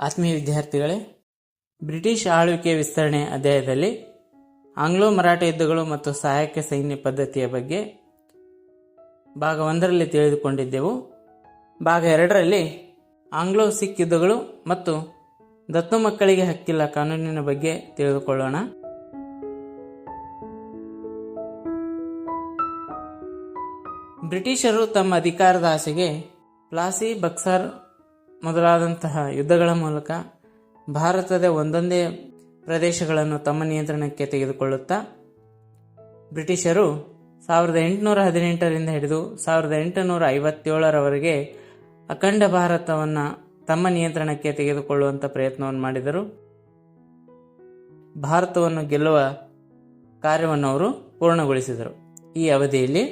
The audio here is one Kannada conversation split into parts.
ಆತ್ಮೀಯ ವಿದ್ಯಾರ್ಥಿಗಳೇ, ಬ್ರಿಟಿಷ್ ಆಳ್ವಿಕೆ ವಿಸ್ತರಣೆ ಅಧ್ಯಾಯದಲ್ಲಿ ಆಂಗ್ಲೋ ಮರಾಠ ಯುದ್ಧಗಳು ಮತ್ತು ಸಹಾಯಕ ಸೈನ್ಯ ಪದ್ಧತಿಯ ಬಗ್ಗೆ ಭಾಗ ಒಂದರಲ್ಲಿ ತಿಳಿದುಕೊಂಡಿದ್ದೆವು. ಭಾಗ ಎರಡರಲ್ಲಿ ಆಂಗ್ಲೋ ಸಿಖ್ ಯುದ್ಧಗಳು ಮತ್ತು ದತ್ತು ಮಕ್ಕಳಿಗೆ ಹಕ್ಕಿಲ್ಲ ಕಾನೂನಿನ ಬಗ್ಗೆ ತಿಳಿದುಕೊಳ್ಳೋಣ. ಬ್ರಿಟಿಷರು ತಮ್ಮ ಅಧಿಕಾರದ ಆಸೆಗೆ ಪ್ಲಾಸಿ ಬಕ್ಸರ್ ಮೊದಲಾದಂತಹ ಯುದ್ಧಗಳ ಮೂಲಕ ಭಾರತದ ಒಂದೊಂದೇ ಪ್ರದೇಶಗಳನ್ನು ತಮ್ಮ ನಿಯಂತ್ರಣಕ್ಕೆ ತೆಗೆದುಕೊಳ್ಳುತ್ತಾ, ಬ್ರಿಟಿಷರು ಸಾವಿರದ ಎಂಟುನೂರ ಹದಿನೆಂಟರಿಂದ ಹಿಡಿದು ಸಾವಿರದ ಎಂಟುನೂರ ಐವತ್ತೇಳರವರೆಗೆ ಅಖಂಡ ಭಾರತವನ್ನು ತಮ್ಮ ನಿಯಂತ್ರಣಕ್ಕೆ ತೆಗೆದುಕೊಳ್ಳುವಂಥ ಪ್ರಯತ್ನವನ್ನು ಮಾಡಿದರು. ಭಾರತವನ್ನು ಗೆಲ್ಲುವ ಕಾರ್ಯವನ್ನು ಅವರು ಪೂರ್ಣಗೊಳಿಸಿದರು. ಈ ಅವಧಿಯಲ್ಲಿ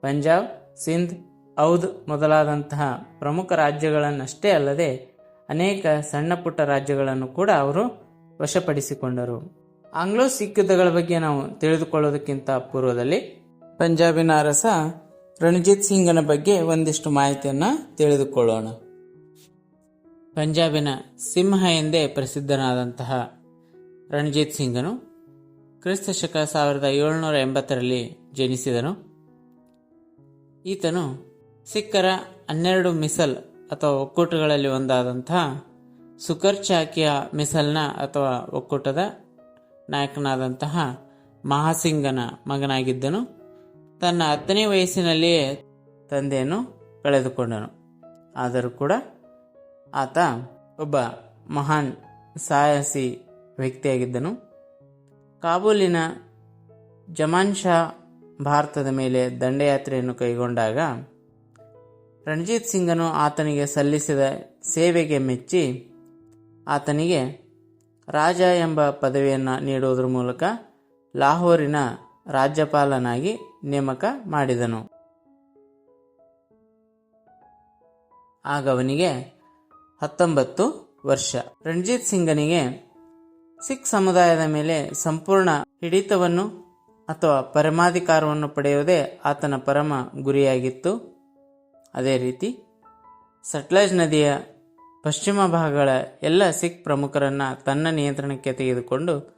ಪಂಜಾಬ್, ಸಿಂಧ್ ಔದ್ ಮೊದಲಾದಂತಹ ಪ್ರಮುಖ ರಾಜ್ಯಗಳನ್ನಷ್ಟೇ ಅಲ್ಲದೆ ಅನೇಕ ಸಣ್ಣ ಪುಟ್ಟ ರಾಜ್ಯಗಳನ್ನು ಕೂಡ ಅವರು ವಶಪಡಿಸಿಕೊಂಡರು. ಆಂಗ್ಲೋ ಸಿಖ್ ಯುದ್ಧಗಳ ಬಗ್ಗೆ ನಾವು ತಿಳಿದುಕೊಳ್ಳೋದಕ್ಕಿಂತ ಪೂರ್ವದಲ್ಲಿ ಪಂಜಾಬಿನ ಅರಸ ರಣಜಿತ್ ಸಿಂಗನ ಬಗ್ಗೆ ಒಂದಿಷ್ಟು ಮಾಹಿತಿಯನ್ನು ತಿಳಿದುಕೊಳ್ಳೋಣ. ಪಂಜಾಬಿನ ಸಿಂಹ ಎಂದೇ ಪ್ರಸಿದ್ಧನಾದಂತಹ ರಣಜಿತ್ ಸಿಂಗನು ಕ್ರಿಸ್ತ ಶಕ ಸಾವಿರದ ಏಳುನೂರ ಎಂಬತ್ತರಲ್ಲಿ ಜನಿಸಿದನು. ಈತನು ಸಿಖ್ಖರ ಹನ್ನೆರಡು ಮಿಸಲ್ ಅಥವಾ ಒಕ್ಕೂಟಗಳಲ್ಲಿ ಒಂದಾದಂತಹ ಸುಖರ್ ಚಾಕಿಯ ಮಿಸಲ್ನ ಅಥವಾ ಒಕ್ಕೂಟದ ನಾಯಕನಾದಂತಹ ಮಹಾಸಿಂಗನ ಮಗನಾಗಿದ್ದನು. ತನ್ನ ಹತ್ತನೇ ವಯಸ್ಸಿನಲ್ಲಿಯೇ ತಂದೆಯನ್ನು ಕಳೆದುಕೊಂಡನು. ಆದರೂ ಕೂಡ ಆತ ಒಬ್ಬ ಮಹಾನ್ ಸಾಹಸಿ ವ್ಯಕ್ತಿಯಾಗಿದ್ದನು. ಕಾಬೂಲಿನ ಜಮಾನ್ ಶಾ ಭಾರತದ ಮೇಲೆ ದಂಡಯಾತ್ರೆಯನ್ನು ಕೈಗೊಂಡಾಗ ರಣಜಿತ್ ಸಿಂಗನು ಆತನಿಗೆ ಸಲ್ಲಿಸಿದ ಸೇವೆಗೆ ಮೆಚ್ಚಿ ಆತನಿಗೆ ರಾಜ ಎಂಬ ಪದವಿಯನ್ನು ನೀಡುವುದರ ಮೂಲಕ ಲಾಹೋರಿನ ರಾಜ್ಯಪಾಲನಾಗಿ ನೇಮಕ ಮಾಡಿದನು. ಆಗ ಅವನಿಗೆ ಹತ್ತೊಂಬತ್ತು ವರ್ಷ. ರಣಜಿತ್ ಸಿಂಗನಿಗೆ ಸಿಖ್ ಸಮುದಾಯದ ಮೇಲೆ ಸಂಪೂರ್ಣ ಹಿಡಿತವನ್ನು ಅಥವಾ ಪರಮಾಧಿಕಾರವನ್ನು ಪಡೆಯುವುದೇ ಆತನ ಪರಮ ಗುರಿಯಾಗಿತ್ತು. ಅದೇ ರೀತಿ ಸಟ್ಲಜ್ ನದಿಯ ಪಶ್ಚಿಮ ಭಾಗಗಳ ಎಲ್ಲ ಸಿಖ್ ಪ್ರಮುಖರನ್ನು ತನ್ನ ನಿಯಂತ್ರಣಕ್ಕೆ ತೆಗೆದುಕೊಂಡು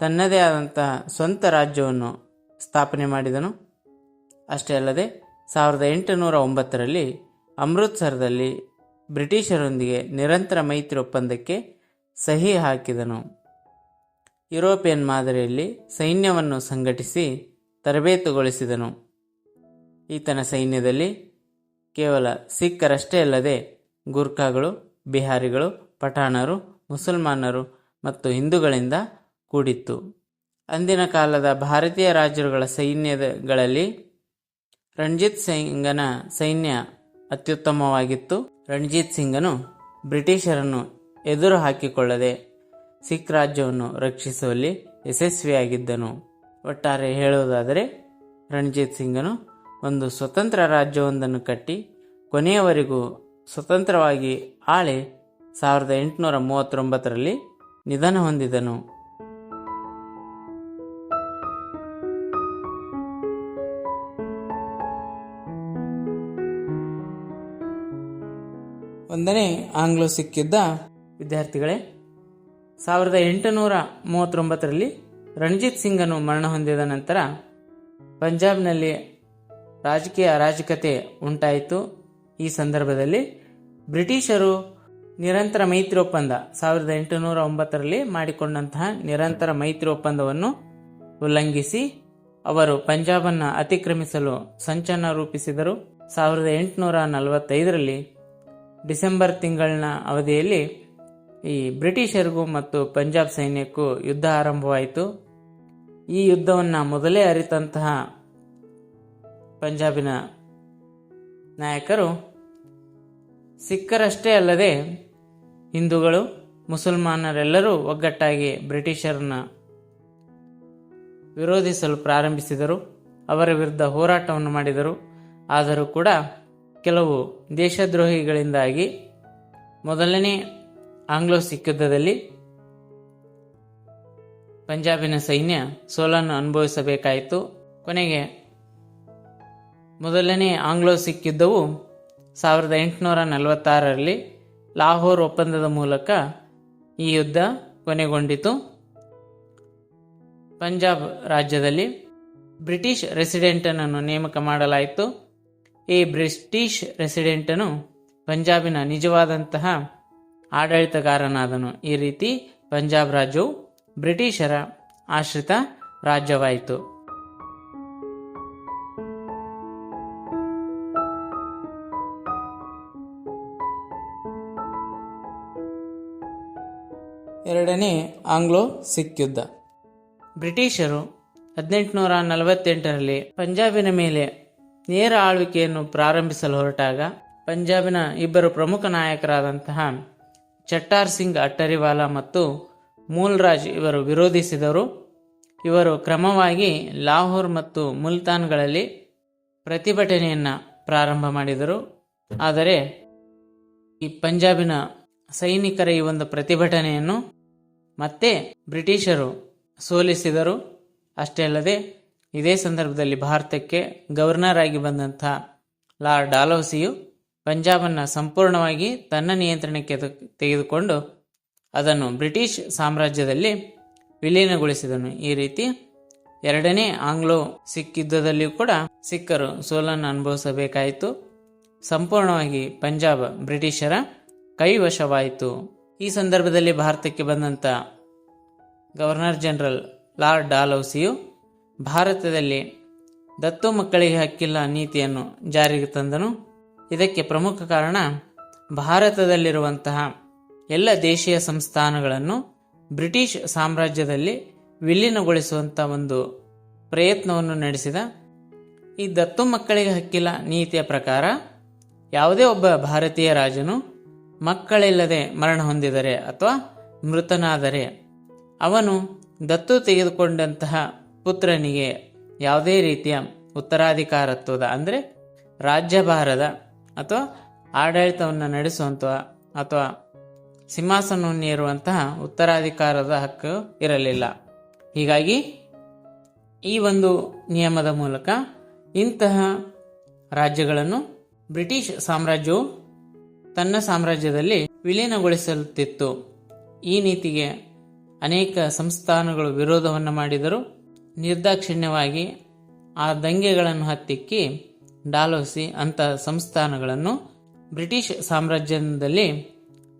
ತನ್ನದೇ ಆದಂತಹ ಸ್ವಂತ ರಾಜ್ಯವನ್ನು ಸ್ಥಾಪನೆ ಮಾಡಿದನು. ಅಷ್ಟೇ ಅಲ್ಲದೆ ಸಾವಿರದ ಎಂಟುನೂರ ಒಂಬತ್ತರಲ್ಲಿ ಅಮೃತ್ಸರದಲ್ಲಿ ಬ್ರಿಟಿಷರೊಂದಿಗೆ ನಿರಂತರ ಮೈತ್ರಿ ಒಪ್ಪಂದಕ್ಕೆ ಸಹಿ ಹಾಕಿದನು. ಯುರೋಪಿಯನ್ ಮಾದರಿಯಲ್ಲಿ ಸೈನ್ಯವನ್ನು ಸಂಘಟಿಸಿ ತರಬೇತುಗೊಳಿಸಿದನು. ಈತನ ಸೈನ್ಯದಲ್ಲಿ ಕೇವಲ ಸಿಖ್ಖರಷ್ಟೇ ಅಲ್ಲದೆ ಗೂರ್ಖಾಗಳು, ಬಿಹಾರಿಗಳು, ಪಠಾಣರು, ಮುಸಲ್ಮಾನರು ಮತ್ತು ಹಿಂದೂಗಳಿಂದ ಕೂಡಿತ್ತು. ಅಂದಿನ ಕಾಲದ ಭಾರತೀಯ ರಾಜರುಗಳ ಸೈನ್ಯಗಳಲ್ಲಿ ರಣಜಿತ್ ಸಿಂಗನ ಸೈನ್ಯ ಅತ್ಯುತ್ತಮವಾಗಿತ್ತು. ರಣಜಿತ್ ಸಿಂಗನು ಬ್ರಿಟಿಷರನ್ನು ಎದುರು ಹಾಕಿಕೊಳ್ಳದೆ ಸಿಖ್ ರಾಜ್ಯವನ್ನು ರಕ್ಷಿಸುವಲ್ಲಿ ಯಶಸ್ವಿಯಾಗಿದ್ದನು. ಒಟ್ಟಾರೆ ಹೇಳುವುದಾದರೆ ರಣಜಿತ್ ಸಿಂಗನು ಒಂದು ಸ್ವತಂತ್ರ ರಾಜ್ಯವೊಂದನ್ನು ಕಟ್ಟಿ ಕೊನೆಯವರೆಗೂ ಸ್ವತಂತ್ರವಾಗಿ ಆಳಿ ಸಾವಿರದ ಎಂಟುನೂರ ಮೂವತ್ತೊಂಬತ್ತರಲ್ಲಿ ನಿಧನ ಹೊಂದಿದನು. ಒಂದನೇ ಆಂಗ್ಲೋ ಸಿಕ್ಕಿದ್ದ ವಿದ್ಯಾರ್ಥಿಗಳೇ, ಸಾವಿರದ ಎಂಟುನೂರ ಮೂವತ್ತೊಂಬತ್ತರಲ್ಲಿ ರಣಜಿತ್ ಸಿಂಗನು ಮರಣ ಹೊಂದಿದ ನಂತರ ಪಂಜಾಬ್ನಲ್ಲಿ ರಾಜಕೀಯ ಅರಾಜಕತೆ ಉಂಟಾಯಿತು. ಈ ಸಂದರ್ಭದಲ್ಲಿ ಬ್ರಿಟಿಷರು ನಿರಂತರ ಮೈತ್ರಿ ಒಪ್ಪಂದ ಸಾವಿರದ ಎಂಟುನೂರ ಒಂಬತ್ತರಲ್ಲಿ ಮಾಡಿಕೊಂಡಂತಹ ನಿರಂತರ ಮೈತ್ರಿ ಒಪ್ಪಂದವನ್ನು ಉಲ್ಲಂಘಿಸಿ ಅವರು ಪಂಜಾಬನ್ನು ಅತಿಕ್ರಮಿಸಲು ಸಂಚನ ರೂಪಿಸಿದರು. ಸಾವಿರದ ಎಂಟುನೂರ ನಲವತ್ತೈದರಲ್ಲಿ ಡಿಸೆಂಬರ್ ತಿಂಗಳಿನ ಅವಧಿಯಲ್ಲಿ ಈ ಬ್ರಿಟಿಷರಿಗೂ ಮತ್ತು ಪಂಜಾಬ್ ಸೈನ್ಯಕ್ಕೂ ಯುದ್ಧ ಆರಂಭವಾಯಿತು. ಈ ಯುದ್ಧವನ್ನು ಮೊದಲೇ ಅರಿತಂತಹ ಪಂಜಾಬಿನ ನಾಯಕರು ಸಿಖ್ಖರಷ್ಟೇ ಅಲ್ಲದೆ ಹಿಂದೂಗಳು, ಮುಸಲ್ಮಾನರೆಲ್ಲರೂ ಒಗ್ಗಟ್ಟಾಗಿ ಬ್ರಿಟಿಷರನ್ನ ವಿರೋಧಿಸಲು ಪ್ರಾರಂಭಿಸಿದರು. ಅವರ ವಿರುದ್ಧ ಹೋರಾಟವನ್ನು ಮಾಡಿದರು. ಆದರೂ ಕೂಡ ಕೆಲವು ದೇಶದ್ರೋಹಿಗಳಿಂದಾಗಿ ಮೊದಲನೇ ಆಂಗ್ಲೋ ಸಿಖ್ ಯುದ್ಧದಲ್ಲಿ ಪಂಜಾಬಿನ ಸೈನ್ಯ ಸೋಲನ್ನು ಅನುಭವಿಸಬೇಕಾಯಿತು. ಕೊನೆಗೆ ಮೊದಲನೇ ಆಂಗ್ಲೋ ಸಿಖ್ ಯುದ್ಧವು ಸಾವಿರದ ಎಂಟುನೂರ ನಲವತ್ತಾರರಲ್ಲಿ ಲಾಹೋರ್ ಒಪ್ಪಂದದ ಮೂಲಕ ಈ ಯುದ್ಧ ಕೊನೆಗೊಂಡಿತು. ಪಂಜಾಬ್ ರಾಜ್ಯದಲ್ಲಿ ಬ್ರಿಟಿಷ್ ರೆಸಿಡೆಂಟನನ್ನು ನೇಮಕ ಮಾಡಲಾಯಿತು. ಈ ಬ್ರಿಟಿಷ್ ರೆಸಿಡೆಂಟನು ಪಂಜಾಬಿನ ನಿಜವಾದಂತಹ ಆಡಳಿತಗಾರನಾದನು. ಈ ರೀತಿ ಪಂಜಾಬ್ ರಾಜ್ಯವು ಬ್ರಿಟಿಷರ ಆಶ್ರಿತ ರಾಜ್ಯವಾಯಿತು. ಎರಡನೇ ಆಂಗ್ಲೋ ಸಿಖ್ ಯುದ್ಧ. ಬ್ರಿಟಿಷರು ಹದಿನೆಂಟುನೂರ ನಲವತ್ತೆಂಟರಲ್ಲಿ ಪಂಜಾಬಿನ ಮೇಲೆ ನೇರ ಆಳ್ವಿಕೆಯನ್ನು ಪ್ರಾರಂಭಿಸಲು ಹೊರಟಾಗ ಪಂಜಾಬಿನ ಇಬ್ಬರು ಪ್ರಮುಖ ನಾಯಕರಾದಂತಹ ಚಟ್ಟಾರ್ ಸಿಂಗ್ ಅಟ್ಟರಿವಾಲಾ ಮತ್ತು ಮೂಲ್ರಾಜ್ ಇವರು ವಿರೋಧಿಸಿದರು. ಇವರು ಕ್ರಮವಾಗಿ ಲಾಹೋರ್ ಮತ್ತು ಮುಲ್ತಾನ್ಗಳಲ್ಲಿ ಪ್ರತಿಭಟನೆಯನ್ನು ಪ್ರಾರಂಭ ಮಾಡಿದರು. ಆದರೆ ಈ ಪಂಜಾಬಿನ ಸೈನಿಕರ ಈ ಒಂದು ಪ್ರತಿಭಟನೆಯನ್ನು ಮತ್ತೆ ಬ್ರಿಟಿಷರು ಸೋಲಿಸಿದರು. ಅಷ್ಟೇ ಅಲ್ಲದೆ, ಇದೇ ಸಂದರ್ಭದಲ್ಲಿ ಭಾರತಕ್ಕೆ ಗವರ್ನರ್ ಆಗಿ ಬಂದಂಥ ಲಾರ್ಡ್ ಡಾಲೌಸಿಯು ಪಂಜಾಬನ್ನು ಸಂಪೂರ್ಣವಾಗಿ ತನ್ನ ನಿಯಂತ್ರಣಕ್ಕೆ ತೆಗೆ- ತೆಗೆದುಕೊಂಡು ಅದನ್ನು ಬ್ರಿಟಿಷ್ ಸಾಮ್ರಾಜ್ಯದಲ್ಲಿ ವಿಲೀನಗೊಳಿಸಿದನು. ಈ ರೀತಿ ಎರಡನೇ ಆಂಗ್ಲೋ ಸಿಖ್ ಯುದ್ಧದಲ್ಲಿಯೂ ಕೂಡ ಸಿಖ್ಖರು ಸೋಲನ್ನು ಅನುಭವಿಸಬೇಕಾಯಿತು. ಸಂಪೂರ್ಣವಾಗಿ ಪಂಜಾಬ್ ಬ್ರಿಟಿಷರ ಕೈವಶವಾಯಿತು. ಈ ಸಂದರ್ಭದಲ್ಲಿ ಭಾರತಕ್ಕೆ ಬಂದಂಥ ಗವರ್ನರ್ ಜನರಲ್ ಲಾರ್ಡ್ ಡಾಲೌಸಿಯು ಭಾರತದಲ್ಲಿ ದತ್ತು ಮಕ್ಕಳಿಗೆ ಹಕ್ಕಿಲ್ಲ ನೀತಿಯನ್ನು ಜಾರಿಗೆ ತಂದನು. ಇದಕ್ಕೆ ಪ್ರಮುಖ ಕಾರಣ ಭಾರತದಲ್ಲಿರುವಂತಹ ಎಲ್ಲ ದೇಶೀಯ ಸಂಸ್ಥಾನಗಳನ್ನು ಬ್ರಿಟಿಷ್ ಸಾಮ್ರಾಜ್ಯದಲ್ಲಿ ವಿಲೀನಗೊಳಿಸುವಂಥ ಒಂದು ಪ್ರಯತ್ನವನ್ನು ನಡೆಸಿದ. ಈ ದತ್ತು ಮಕ್ಕಳಿಗೆ ಹಕ್ಕಿಲ್ಲ ನೀತಿಯ ಪ್ರಕಾರ ಯಾವುದೇ ಒಬ್ಬ ಭಾರತೀಯ ರಾಜನು ಮಕ್ಕಳಿಲ್ಲದೆ ಮರಣ ಹೊಂದಿದರೆ ಅಥವಾ ಮೃತನಾದರೆ ಅವನು ದತ್ತು ತೆಗೆದುಕೊಂಡಂತಹ ಪುತ್ರನಿಗೆ ಯಾವುದೇ ರೀತಿಯ ಉತ್ತರಾಧಿಕಾರತ್ವದ, ಅಂದರೆ ರಾಜ್ಯಭಾರದ ಅಥವಾ ಆಡಳಿತವನ್ನು ನಡೆಸುವಂಥ ಅಥವಾ ಸಿಂಹಾಸನವನ್ನು ಏರುವಂತಹ ಉತ್ತರಾಧಿಕಾರದ ಹಕ್ಕು ಇರಲಿಲ್ಲ. ಹೀಗಾಗಿ ಈ ಒಂದು ನಿಯಮದ ಮೂಲಕ ಇಂತಹ ರಾಜ್ಯಗಳನ್ನು ಬ್ರಿಟಿಷ್ ಸಾಮ್ರಾಜ್ಯವು ತನ್ನ ಸಾಮ್ರಾಜ್ಯದಲ್ಲಿ ವಿಲೀನಗೊಳಿಸುತ್ತಿತ್ತು ಈ ನೀತಿಗೆ ಅನೇಕ ಸಂಸ್ಥಾನಗಳು ವಿರೋಧವನ್ನು ಮಾಡಿದರು ನಿರ್ದಾಕ್ಷಿಣ್ಯವಾಗಿ ಆ ದಂಗೆಗಳನ್ನು ಹತ್ತಿಕ್ಕಿ ಡಾಲೋಸಿ ಅಂತ ಸಂಸ್ಥಾನಗಳನ್ನು ಬ್ರಿಟಿಷ್ ಸಾಮ್ರಾಜ್ಯದಲ್ಲಿ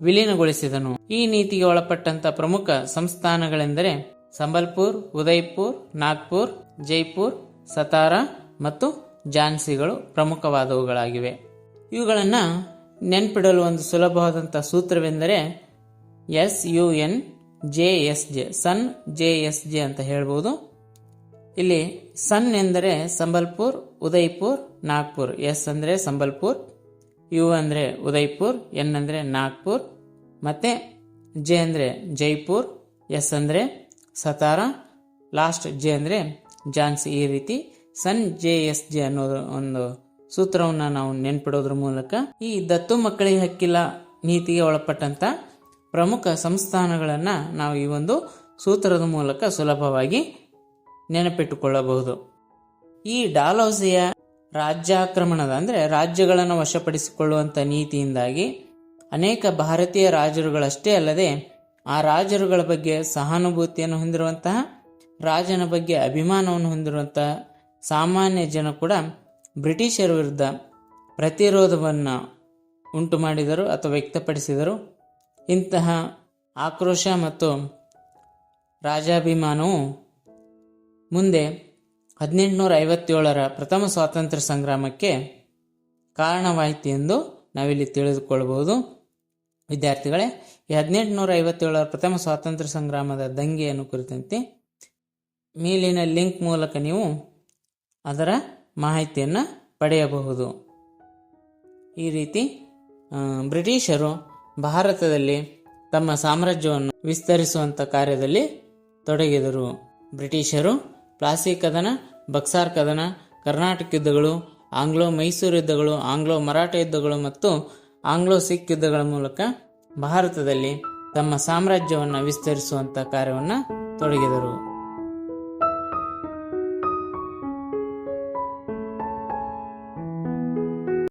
ವಿಲೀನಗೊಳಿಸಿದನು. ಈ ನೀತಿಗೆ ಒಳಪಟ್ಟಂತ ಪ್ರಮುಖ ಸಂಸ್ಥಾನಗಳೆಂದರೆ ಸಂಬಲ್ಪುರ್ ಉದಯ್ಪುರ್ ನಾಗ್ಪುರ್, ಜೈಪುರ್, ಸತಾರಾ ಮತ್ತು ಝಾನ್ಸಿಗಳು ಪ್ರಮುಖವಾದವುಗಳಾಗಿವೆ. ಇವುಗಳನ್ನು ನೆನ್ಪಿಡಲು ಒಂದು ಸುಲಭವಾದಂಥ ಸೂತ್ರವೆಂದರೆ S U N J S J, sun J S J ಅಂತ ಹೇಳ್ಬೋದು. ಇಲ್ಲಿ ಸನ್ ಎಂದರೆ ಸಂಬಲ್ಪುರ್ ಉದಯ್ಪುರ್ ನಾಗ್ಪುರ್. ಎಸ್ ಅಂದರೆ ಸಂಬಲ್ಪುರ್, ಯು ಅಂದರೆ ಉದಯ್ಪುರ್ ಎನ್ ಅಂದರೆ ನಾಗ್ಪುರ್. ಮತ್ತು ಜೆ ಅಂದರೆ ಜೈಪುರ್, ಎಸ್ ಅಂದರೆ ಸತಾರ, ಲಾಸ್ಟ್ ಜೆ ಅಂದರೆ ಜಾನ್ಸಿ ಈ ರೀತಿ. ಸನ್ ಜೆ ಎಸ್ ಜೆ ಅನ್ನೋದು ಒಂದು ಸೂತ್ರವನ್ನು ನಾವು ನೆನ್ಪಿಡೋದ್ರ ಮೂಲಕ ಈ ದತ್ತು ಮಕ್ಕಳಿಗೆ ಹಕ್ಕಿಲ್ಲ ನೀತಿಗೆ ಒಳಪಟ್ಟಂತ ಪ್ರಮುಖ ಸಂಸ್ಥಾನಗಳನ್ನು ನಾವು ಈ ಒಂದು ಸೂತ್ರದ ಮೂಲಕ ಸುಲಭವಾಗಿ ನೆನಪಿಟ್ಟುಕೊಳ್ಳಬಹುದು. ಈ ಡಾಲೌಸಿಯ ರಾಜ್ಯಾಕ್ರಮಣದ ಅಂದರೆ ರಾಜ್ಯಗಳನ್ನು ವಶಪಡಿಸಿಕೊಳ್ಳುವಂಥ ನೀತಿಯಿಂದಾಗಿ ಅನೇಕ ಭಾರತೀಯ ರಾಜರುಗಳಷ್ಟೇ ಅಲ್ಲದೆ ಆ ರಾಜರುಗಳ ಬಗ್ಗೆ ಸಹಾನುಭೂತಿಯನ್ನು ಹೊಂದಿರುವಂತಹ ರಾಜನ ಬಗ್ಗೆ ಅಭಿಮಾನವನ್ನು ಹೊಂದಿರುವಂತಹ ಸಾಮಾನ್ಯ ಜನ ಕೂಡ ಬ್ರಿಟಿಷರ ವಿರುದ್ಧ ಪ್ರತಿರೋಧವನ್ನು ಉಂಟು ಮಾಡಿದರು ಅಥವಾ ವ್ಯಕ್ತಪಡಿಸಿದರು. ಇಂತಹ ಆಕ್ರೋಶ ಮತ್ತು ರಾಜಾಭಿಮಾನವು ಮುಂದೆ ಹದಿನೆಂಟುನೂರ ಐವತ್ತೇಳರ ಪ್ರಥಮ ಸ್ವಾತಂತ್ರ್ಯ ಸಂಗ್ರಾಮಕ್ಕೆ ಕಾರಣವಾಯಿತು ಎಂದು ನಾವಿಲ್ಲಿ ತಿಳಿದುಕೊಳ್ಬೋದು ವಿದ್ಯಾರ್ಥಿಗಳೇ, ಈ ಹದಿನೆಂಟುನೂರ ಐವತ್ತೇಳರ ಪ್ರಥಮ ಸ್ವಾತಂತ್ರ್ಯ ಸಂಗ್ರಾಮದ ದಂಗೆಯನ್ನು ಕುರಿತಂತೆ ಮೇಲಿನ ಲಿಂಕ್ ಮೂಲಕ ನೀವು ಅದರ ಮಾಹಿತಿಯನ್ನು ಪಡೆಯಬಹುದು. ಈ ರೀತಿ ಬ್ರಿಟಿಷರು ಭಾರತದಲ್ಲಿ ತಮ್ಮ ಸಾಮ್ರಾಜ್ಯವನ್ನು ವಿಸ್ತರಿಸುವಂಥ ಕಾರ್ಯದಲ್ಲಿ ತೊಡಗಿದರು. ಬ್ರಿಟಿಷರು ಪ್ಲಾಸಿ ಕದನ, ಬಕ್ಸಾರ್ ಕದನ, ಕರ್ನಾಟಕ ಯುದ್ಧಗಳು, ಆಂಗ್ಲೋ ಮೈಸೂರು ಯುದ್ಧಗಳು, ಆಂಗ್ಲೋ ಮರಾಠ ಯುದ್ಧಗಳು ಮತ್ತು ಆಂಗ್ಲೋ ಸಿಖ್ ಯುದ್ಧಗಳ ಮೂಲಕ ಭಾರತದಲ್ಲಿ ತಮ್ಮ ಸಾಮ್ರಾಜ್ಯವನ್ನು ವಿಸ್ತರಿಸುವಂಥ ಕಾರ್ಯವನ್ನು ತೊಡಗಿದರು.